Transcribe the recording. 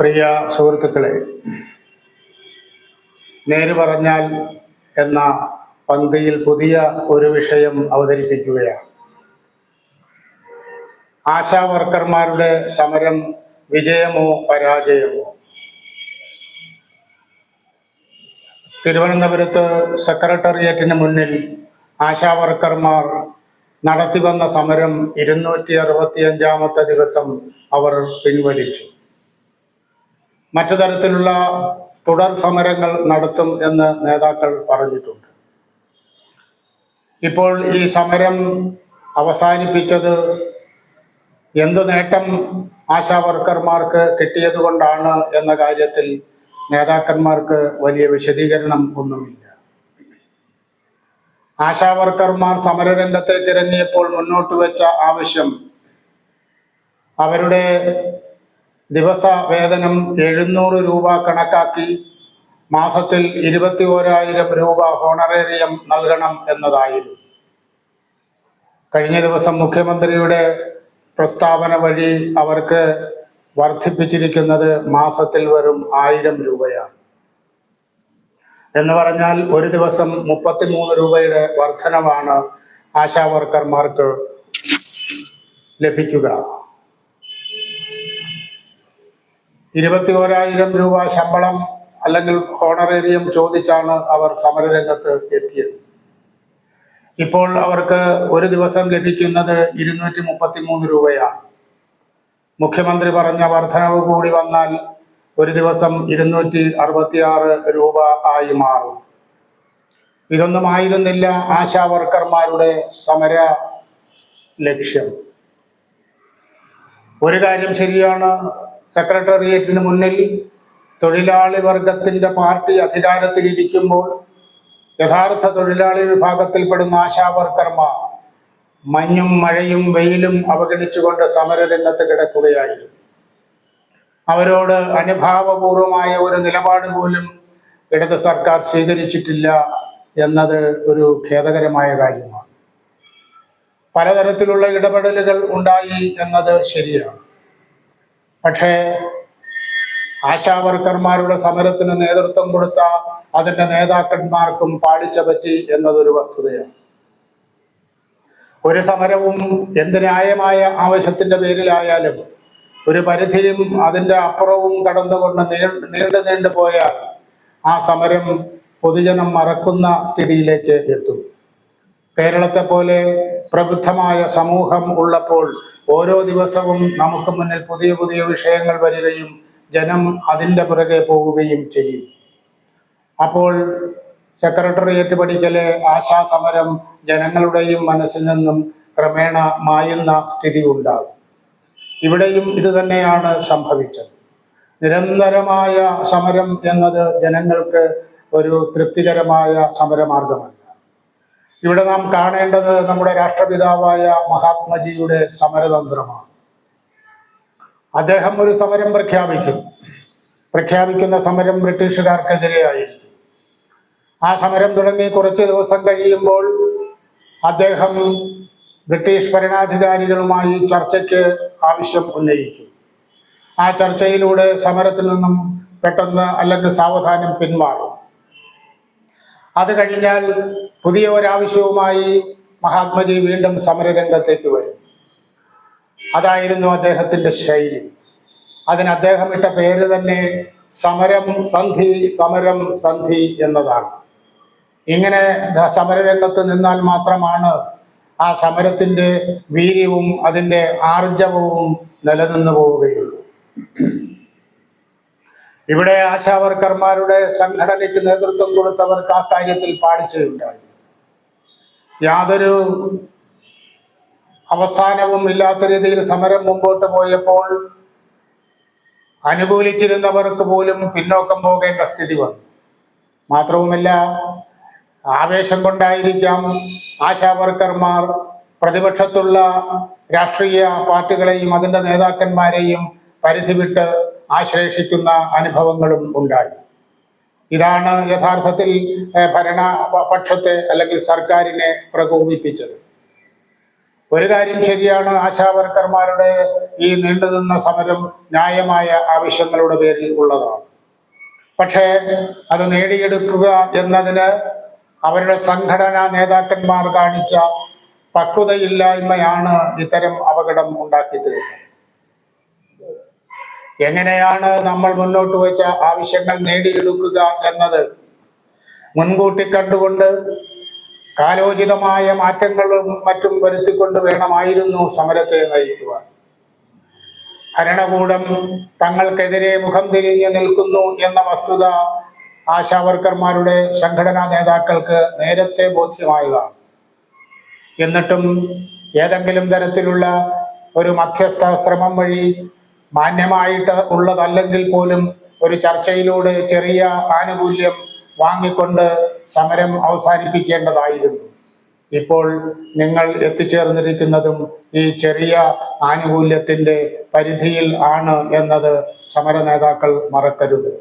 പ്രിയ സുഹൃത്തുക്കളെ നേര് പറഞ്ഞാൽ എന്ന പങ്ക്തിയിൽ പുതിയ ഒരു വിഷയം അവതരിപ്പിക്കുകയാണ്. ആശാ വർക്കർമാരുടെ സമരം വിജയമോ പരാജയമോ? തിരുവനന്തപുരത്ത് സെക്രട്ടേറിയറ്റിന് മുന്നിൽ ആശാ വർക്കർമാർ നടത്തി വന്ന സമരം ഇരുന്നൂറ്റി അറുപത്തിയഞ്ചാമത്തെ ദിവസം അവർ പിൻവലിച്ചു. മറ്റു തരത്തിലുള്ള തുടർ സമരങ്ങൾ നടത്തും എന്ന് നേതാക്കൾ പറഞ്ഞിട്ടുണ്ട്. ഇപ്പോൾ ഈ സമരം അവസാനിപ്പിച്ചത് എന്തു നേട്ടം ആശാ വർക്കർമാർക്ക് കിട്ടിയത് കൊണ്ടാണ് എന്ന കാര്യത്തിൽ നേതാക്കന്മാർക്ക് വലിയ വിശദീകരണം ഒന്നുമില്ല. ആശാ വർക്കർമാർ സമരരംഗത്തേക്ക് ഇറങ്ങിയപ്പോൾ മുന്നോട്ട് വെച്ച ആവശ്യം അവരുടെ ദിവസ വേതനം എഴുന്നൂറ് രൂപ കണക്കാക്കി മാസത്തിൽ ഇരുപത്തി ഓരായിരം രൂപ ഹോണറേറിയം നൽകണം എന്നതായിരുന്നു. കഴിഞ്ഞ ദിവസം മുഖ്യമന്ത്രിയുടെ പ്രസ്താവന വഴി അവർക്ക് വർദ്ധിപ്പിച്ചിരിക്കുന്നത് മാസത്തിൽ വരും ആയിരം രൂപയാണ്. എന്ന് പറഞ്ഞാൽ ഒരു ദിവസം മുപ്പത്തിമൂന്ന് രൂപയുടെ വർധനവാണ് ആശാ വർക്കർമാർക്ക് ലഭിക്കുക. ഇരുപത്തി ഓരായിരം രൂപ ശമ്പളം അല്ലെങ്കിൽ ഹോണറേറിയം ചോദിച്ചാണ് അവർ സമരരംഗത്ത് എത്തിയത്. ഇപ്പോൾ അവർക്ക് ഒരു ദിവസം ലഭിക്കുന്നത് ഇരുന്നൂറ്റി മുപ്പത്തി മൂന്ന് രൂപയാണ്. മുഖ്യമന്ത്രി പറഞ്ഞ വർധനവ് കൂടി വന്നാൽ ഒരു ദിവസം ഇരുന്നൂറ്റി അറുപത്തിയാറ് രൂപ ആയി മാറും. ഇതൊന്നും ആയിരുന്നില്ല ആശാ വർക്കർമാരുടെ സമര ലക്ഷ്യം. ഒരു കാര്യം ശരിയാണ് സെക്രട്ടേറിയറ്റിന് മുന്നിൽ തൊഴിലാളി വർഗത്തിന്റെ പാർട്ടി അധികാരത്തിലിരിക്കുമ്പോൾ യഥാർത്ഥ തൊഴിലാളി വിഭാഗത്തിൽപ്പെടുന്ന ആശാവർക്കർമാർ മഞ്ഞും മഴയും വെയിലും അവഗണിച്ചുകൊണ്ട് സമരരംഗത്ത് കിടക്കുകയായിരുന്നു. അവരോട് അനുഭാവപൂർവമായ ഒരു നിലപാട് പോലും ഇടത് സർക്കാർ സ്വീകരിച്ചിട്ടില്ല എന്നത് ഒരു ഖേദകരമായ കാര്യമാണ്. പലതരത്തിലുള്ള ഇടപെടലുകൾ ഉണ്ടായി എന്നത് ശരിയാണ്. പക്ഷേ ആശാവർക്കർമാരുടെ സമരത്തിന് നേതൃത്വം കൊടുത്ത അതിന്റെ നേതാക്കന്മാർക്കും പാളിച്ച പറ്റി എന്നതൊരു വസ്തുതയാണ്. ഒരു സമരവും എന്ത് ന്യായമായ ആവശ്യത്തിന്റെ പേരിലായാലും ഒരു പരിധിയും അതിന്റെ അപ്പുറവും കടന്നുകൊണ്ട് നീണ്ടു നീണ്ടു പോയാൽ ആ സമരം പൊതുജനം മറക്കുന്ന സ്ഥിതിയിലേക്ക് എത്തും. കേരളത്തെ പോലെ പ്രബുദ്ധമായ സമൂഹം ഉള്ളപ്പോൾ ഓരോ ദിവസവും നമുക്ക് മുന്നിൽ പുതിയ പുതിയ വിഷയങ്ങൾ വരികയും ജനം അതിന്റെ പുറകെ പോവുകയും ചെയ്യും. അപ്പോൾ സെക്രട്ടേറിയറ്റ് പഠിക്കലെ ആശാസമരം ജനങ്ങളുടെയും മനസ്സിൽ നിന്നും ക്രമേണ മായുന്ന സ്ഥിതി ഉണ്ടാകും. ഇവിടെയും ഇത് തന്നെയാണ് സംഭവിച്ചത്. നിരന്തരമായ സമരം എന്നത് ജനങ്ങൾക്ക് ഒരു തൃപ്തികരമായ സമരമാർഗമല്ല. ഇവിടെ നാം കാണേണ്ടത് നമ്മുടെ രാഷ്ട്രപിതാവായ മഹാത്മജിയുടെ സമരതന്ത്രമാണ്. അദ്ദേഹം ഒരു സമരം പ്രഖ്യാപിക്കും പ്രഖ്യാപിക്കുന്ന സമരം ബ്രിട്ടീഷുകാർക്കെതിരെയായിരുന്നു ആ സമരം തുടങ്ങി കുറച്ച് ദിവസം കഴിയുമ്പോൾ അദ്ദേഹം ബ്രിട്ടീഷ് ഭരണാധികാരികളുമായി ചർച്ചയ്ക്ക് ആവശ്യം ഉന്നയിക്കും. ആ ചർച്ചയിലൂടെ സമരത്തിൽ നിന്നും പെട്ടെന്ന് അല്ലെങ്കിൽ സാവധാനം പിന്മാറും. അത് കഴിഞ്ഞാൽ പുതിയ ഒരാവശ്യവുമായി മഹാത്മജി വീണ്ടും സമരരംഗത്തേക്ക് വരും. അതായിരുന്നു അദ്ദേഹത്തിന്റെ ശൈലി. അതിന് അദ്ദേഹം ഇട്ട പേര് തന്നെ സമരം സന്ധി സമരം സന്ധി എന്നതാണ്. ഇങ്ങനെ സമരരംഗത്ത് നിന്നാൽ മാത്രമാണ് ആ സമരത്തിന്റെ വീര്യവും അതിന്റെ ആർജവവും നിലനിന്നു പോവുകയുള്ളൂ. ഇവിടെ ആശാവർക്കർമാരുടെ സംഘടനയ്ക്ക് നേതൃത്വം കൊടുത്തവർക്ക് ആ കാര്യത്തിൽ പാടിച്ചതുണ്ടായി യാതൊരു അവസാനവും ഇല്ലാത്ത രീതിയിൽ സമരം മുമ്പോട്ട് പോയപ്പോൾ അനുകൂലിച്ചിരുന്നവർക്ക് പോലും പിന്നോക്കം പോകേണ്ട സ്ഥിതി വന്നു. മാത്രവുമല്ല ആവേശം കൊണ്ടായിരിക്കാം ആശാവർക്കർമാർ പ്രതിപക്ഷത്തുള്ള രാഷ്ട്രീയ പാർട്ടികളെയും അതിന്റെ നേതാക്കന്മാരെയും പരിധി വിട്ട് ആശ്ലേഷിക്കുന്ന അനുഭവങ്ങളും ഉണ്ടായി. ഇതാണ് യഥാർത്ഥത്തിൽ ഭരണ പക്ഷത്തെ അല്ലെങ്കിൽ സർക്കാരിനെ പ്രകോപിപ്പിച്ചത്. ഒരു കാര്യം ശരിയാണ് ആശാവർക്കർമാരുടെ ഈ നീണ്ടുനിന്ന സമരം ന്യായമായ ആവശ്യങ്ങളുടെ പേരിൽ ഉള്ളതാണ്. പക്ഷേ അത് നേടിയെടുക്കുക എന്നതിന് അവരുടെ സംഘടനാ നേതാക്കന്മാർ കാണിച്ച പക്വതയില്ലായ്മയാണ് ഇത്തരം അപകടം ഉണ്ടാക്കി തീർത്തത് എങ്ങനെയാണ് നമ്മൾ മുന്നോട്ട് വെച്ച ആവശ്യങ്ങൾ നേടിയെടുക്കുക എന്നത് മുൻകൂട്ടി കണ്ടുകൊണ്ട് കാലോചിതമായ മാറ്റങ്ങളും മറ്റും വരുത്തിക്കൊണ്ട് വേണമായിരുന്നു സമരത്തെ നയിക്കുവാൻ. ഭരണകൂടം തങ്ങൾക്കെതിരെ മുഖം തിരിഞ്ഞു നിൽക്കുന്നു എന്ന വസ്തുത ആശാവർക്കർമാരുടെ സംഘടനാ നേതാക്കൾക്ക് നേരത്തെ ബോധ്യമായതാണ്. എന്നിട്ടും ഏതെങ്കിലും തരത്തിലുള്ള ഒരു മധ്യസ്ഥ ശ്രമം വഴി മാന്യമായിട്ട് ഉള്ളതല്ലെങ്കിൽ പോലും ഒരു ചർച്ചയിലൂടെ ചെറിയ ആനുകൂല്യം വാങ്ങിക്കൊണ്ട് സമരം അവസാനിപ്പിക്കേണ്ടതായിരുന്നു. ഇപ്പോൾ നിങ്ങൾ എത്തിച്ചേർന്നിരിക്കുന്നതും ഈ ചെറിയ ആനുകൂല്യത്തിന്റെ പരിധിയിൽ ആണ് എന്നത് സമര നേതാക്കൾ മറക്കരുത്.